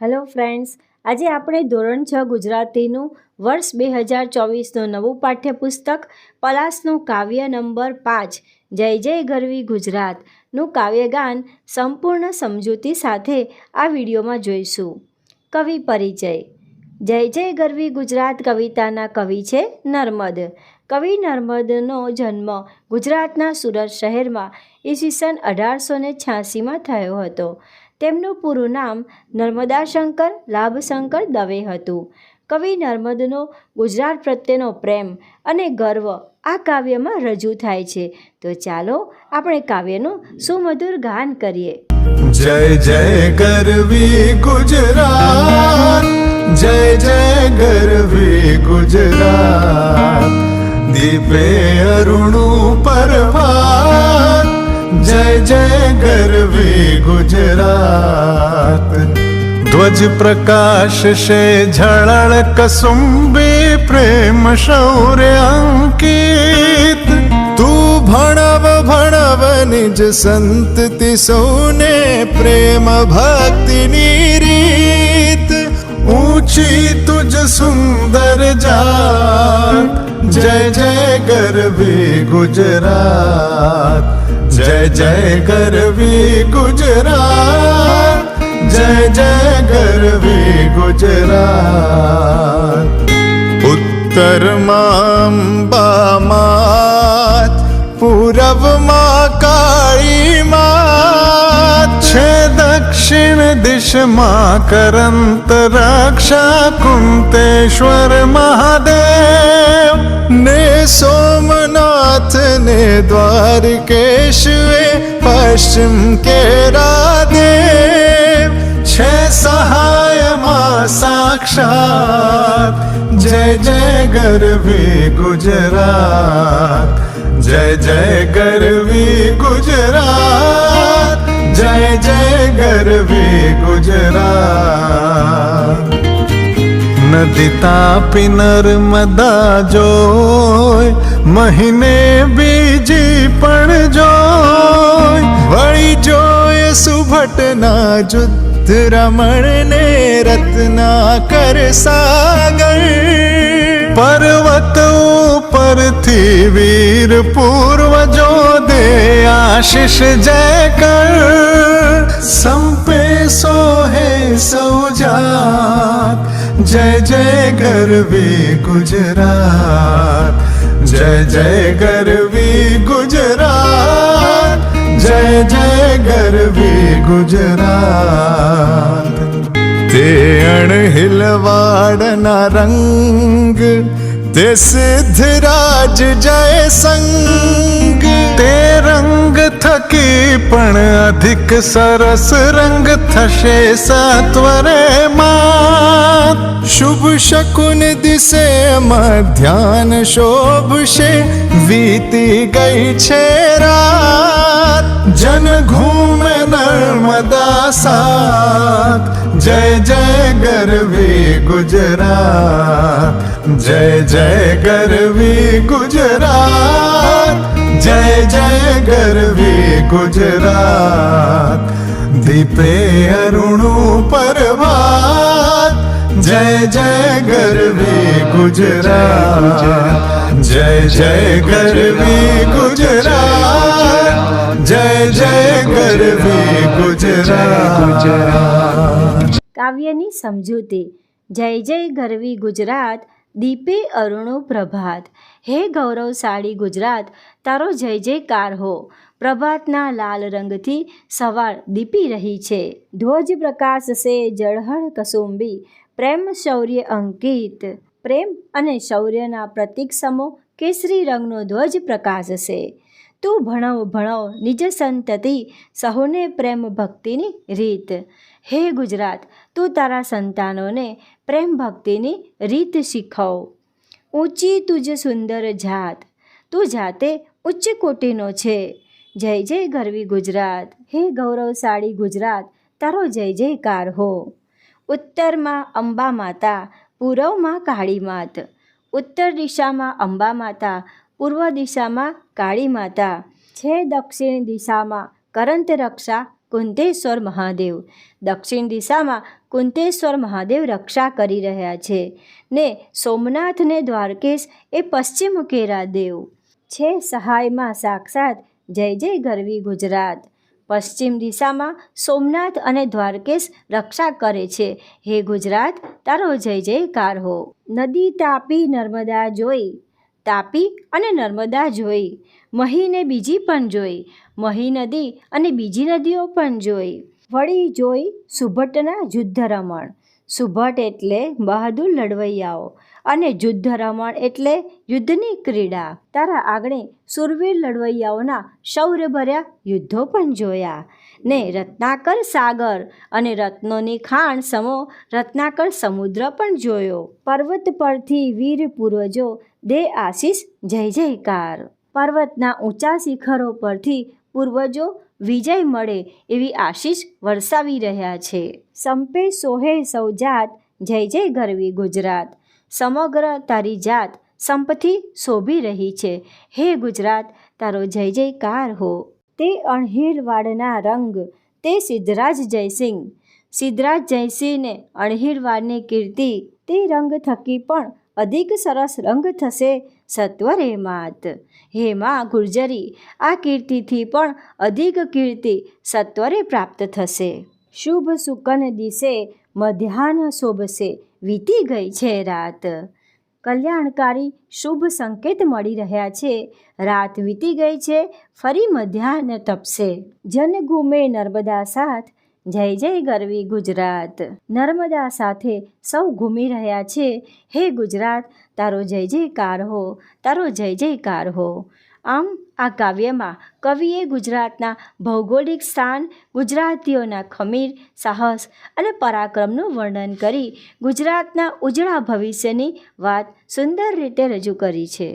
Hello friends આજે આપણે ધોરણ છ ગુજરાતીનું વર્ષ બે હજાર ચોવીસનું નવું પાઠ્યપુસ્તક પલાસનું કાવ્ય નંબર પાંચ, જય જય ગરવી ગુજરાતનું કાવ્યગાન સંપૂર્ણ સમજૂતી સાથે આ વિડીયોમાં જોઈશું. કવિ પરિચય. જય જય ગરવી ગુજરાત કવિતાના કવિ છે નર્મદ. કવિ નર્મદનો જન્મ ગુજરાતના સુરત શહેરમાં ઈસવીસન અઢારસો ને છ્યાસીમાં થયો હતો. તેમનું પૂરું નામ નર્મદાશંકર લાભશંકર દવે હતું. કવિ નર્મદનો ગુજરાત પ્રત્યેનો પ્રેમ અને ગર્વ આ કાવ્યમાં રજૂ થાય છે. તો ચાલો આપણે કાવ્યનું સુમધુર ગાન કરીએ. જય જય ગરવી ગુજરાત, જય જય ગરવી ગુજરાત, દીપે અરુણું પરભાત ધ્વજ પ્રકાશ શે ઝળળ કસુંબી પ્રેમ શૌર્ય અંકિત તું ભણવ ભણવ નિજ સંતતિ સૌને પ્રેમ ભક્તિની રીત ઊંચી તુજ સુંદર જાત જય જય ગરવી ગુજરાત જય જય ગરવી ગુજરાત જય જય ગરવી ગુજરાત ઉત્તરમાં અંબામાત પૂરબમાં કાળી માત છે દક્ષિણ દિશમાં કરંત રક્ષા કુંતેશ્વર મહાદેવ ને સોમનાથ ને દ્વારકેશ્વે પશ્ચિમ કેરા દેવ છે સહાયમાં સાક્ષાત. જય જય ગરવી ગુજરાત. જય જય ગરવી ગુજરાત. જય જય ગરવી ગુજરાત. નદી તાપી નર્મદા જોય, મહિને બીજી પણ જોય. વળી જોય સુભટના જુદ્ધ रमण ने रत्ना कर सागर। पर्वत ऊपर थी वीर पूर्वो दे आशीष जय कर संपे सोहे सो जात जय जय गर्वी गुजरात। जय जय गर्वी गुजरात। जय जय ગરવી ગુજરાત તે અણહિલવાડના રંગ તે સિદ્ધરાજ જય સંગ તે રંગ થકી પણ અધિક સરસ રંગ થશે સત્વરે માં શુભ શકુન દિશે મધ્યાન શોભશે, વીતી ગઈ છે રાત. જન ઘૂમે નર્મદા સાત. જય જય ગરવી ગુજરાત. જય જય ગરવી ગુજરાત. જય જય ગરવી ગુજરાત. દીપે અરુણું પરવાત જય જય ગરવી ગુજરાત. જય જય ગરવી ગુજરાત. જય જય ગરવી ગુજરાત. કાવ્યની સમજૂતી. જય જય ગરવી ગુજરાત. દીપે અરુણો પ્રભાત. હે ગૌરવશાળી ગુજરાત, તારો જય જયકાર હો. પ્રભાતના લાલ રંગથી સવાર દીપી રહી છે. ધ્વજ પ્રકાશ સે જળહળ કસુંબી. પ્રેમ શૌર્ય અંકિત. પ્રેમ અને શૌર્યના પ્રતીક સમો કેસરી રંગનો ધ્વજ પ્રકાશ છે તું ભણવ ભણવ, નિજ સંતતિ, સહુને પ્રેમ ભક્તિની રીત. હે ગુજરાત, તું તારા સંતાનોને પ્રેમ ભક્તિની રીત શીખવ. ઊંચી તુજ સુંદર જાત, તું જાતે ઉચ્ચ કોટીનો છે. જય જય ગરવી ગુજરાત, હે ગૌરવશાળી ગુજરાત, તારો જય, જયકાર હો. ઉત્તરમાં અંબા માતા, પૂર્વમાં કાળી માત. ઉત્તર દિશામાં અંબા માતા પૂર્વ દિશામાં કાળી માતા, છે દક્ષિણ દિશામાં કરંત રક્ષા કુંતેશ્વર મહાદેવ. દક્ષિણ દિશામાં કુંતેશ્વર મહાદેવ રક્ષા કરી રહ્યા છે. ને સોમનાથ ને દ્વારકેશ એ પશ્ચિમ કેરા દેવ. છે સહાયમાં સાક્ષાત જય જય ગરવી ગુજરાત. પશ્ચિમ દિશામાં સોમનાથ અને દ્વારકેશ રક્ષા કરે છે. હે ગુજરાત, તારો જય જયકાર હો. નદી તાપી નર્મદા જોઈ. તાપી અને નર્મદા જોઈ. મહીને બીજી પણ જોઈ. મહી નદી અને બીજી નદીઓ પણ જોઈ. વળી જોઈ સુભટના યુદ્ધ રમણ સુભટ એટલે બહાદુર લડવૈયાઓ. અને યુદ્ધ રમણ એટલે યુદ્ધની ક્રીડા. તારા આગળ સુરવીર લડવૈયાઓના શૌર્યભર્યા યુદ્ધો પણ જોયા. ને રત્નાકર સાગર અને રત્નોની ખાણ સમો રત્નાકર સમુદ્ર પણ જોયો. પર્વત પરથી વીર પૂર્વજો દે આશીષ, જય જયકાર. પર્વતના ઊંચા શિખરો પરથી પૂર્વજો વિજય મળે એવી આશીષ વરસાવી રહ્યા છે. સંપે સોહે સૌજાત, જય જય ગરવી ગુજરાત. સમગ્ર તારી જાત સંપથી શોભી રહી છે. હે ગુજરાત, તારો જય જયકાર હો. તે અણહિલવાડના રંગ, તે સિદ્ધરાજ જયસિંહ. સિદ્ધરાજ જયસિંહને અણહીરવાડની કીર્તિ, તે રંગ થકી પણ અધિક સરસ રંગ થશે સત્વરે માત. હે માં ગુર્જરી, આ કીર્તિથી પણ અધિક કીર્તિ સત્વરે પ્રાપ્ત થશે. શુભ સુકન દિશે મધ્યાહન શોભશે વીતી ગઈ છે રાત. કલ્યાણકારી શુભ સંકેત મળી રહ્યા છે. રાત વીતી ગઈ છે, ફરી મધ્યાહન તપશે. જન ગુમે નર્મદા સાથ, જય જય ગરવી ગુજરાત. નર્મદા સાથે સૌ ઘૂમી રહ્યા છે. હે ગુજરાત, તારો જય જયકાર હો, તારો જય જયકાર હો. આમ, આ કાવ્યમાં કવિએ ગુજરાતના ભૌગોલિક સ્થાન, ગુજરાતીઓના ખમીર, સાહસ અને પરાક્રમનું વર્ણન કરી ગુજરાતના ઉજળા ભવિષ્યની વાત સુંદર રીતે રજૂ કરી છે.